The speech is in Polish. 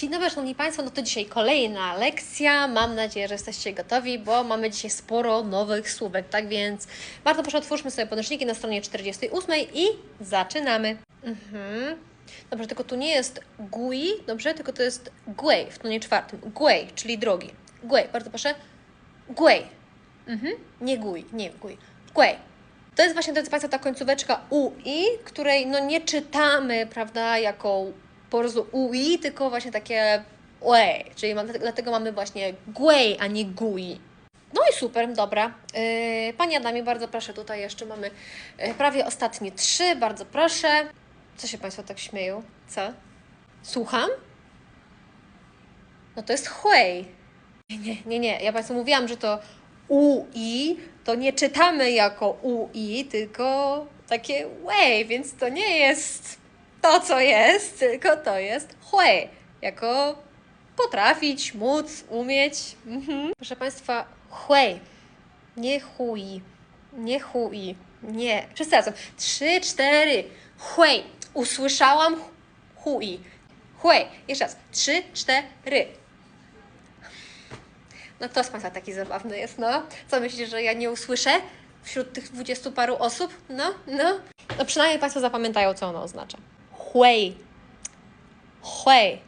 Dzień dobry, Szanowni Państwo, no to dzisiaj kolejna lekcja. Mam nadzieję, że jesteście gotowi, bo mamy dzisiaj sporo nowych słówek, tak więc bardzo proszę otwórzmy sobie podręczniki na stronie 48 i zaczynamy. Mhm. Dobrze, tylko tu nie jest gui, dobrze, tylko to jest guej w tonie czwartym. Guej, czyli drogi. Guej, bardzo proszę. Guej. Mhm. Nie gui, nie gui. Guej. To jest właśnie, drodzy Państwo, ta końcóweczka UI, której no nie czytamy, prawda, jako po prostu UI, tylko właśnie takie ue, czyli dlatego mamy właśnie guej, a nie gui. No i super, dobra. Yy, Pani Adamie, bardzo proszę, tutaj jeszcze mamy yy, prawie ostatnie trzy, bardzo proszę. Co się Państwo tak śmieją? Co? Słucham? No to jest. Nie, nie, nie, nie. Ja Państwu mówiłam, że to UI, to nie czytamy jako UI, tylko takie way, więc to nie jest to, co jest, tylko to jest hui, jako potrafić, móc, umieć. Mhm. Proszę Państwa, hui, nie hui, nie hui, nie. Wszyscy razem. Trzy, cztery, hui. Usłyszałam hui. Hui. Jeszcze raz. Trzy, cztery. No kto z Państwa taki zabawny jest, no? Co myślisz, że ja nie usłyszę wśród tych dwudziestu paru osób? No, no. No przynajmniej Państwo zapamiętają, co ono oznacza. Hui. Hui.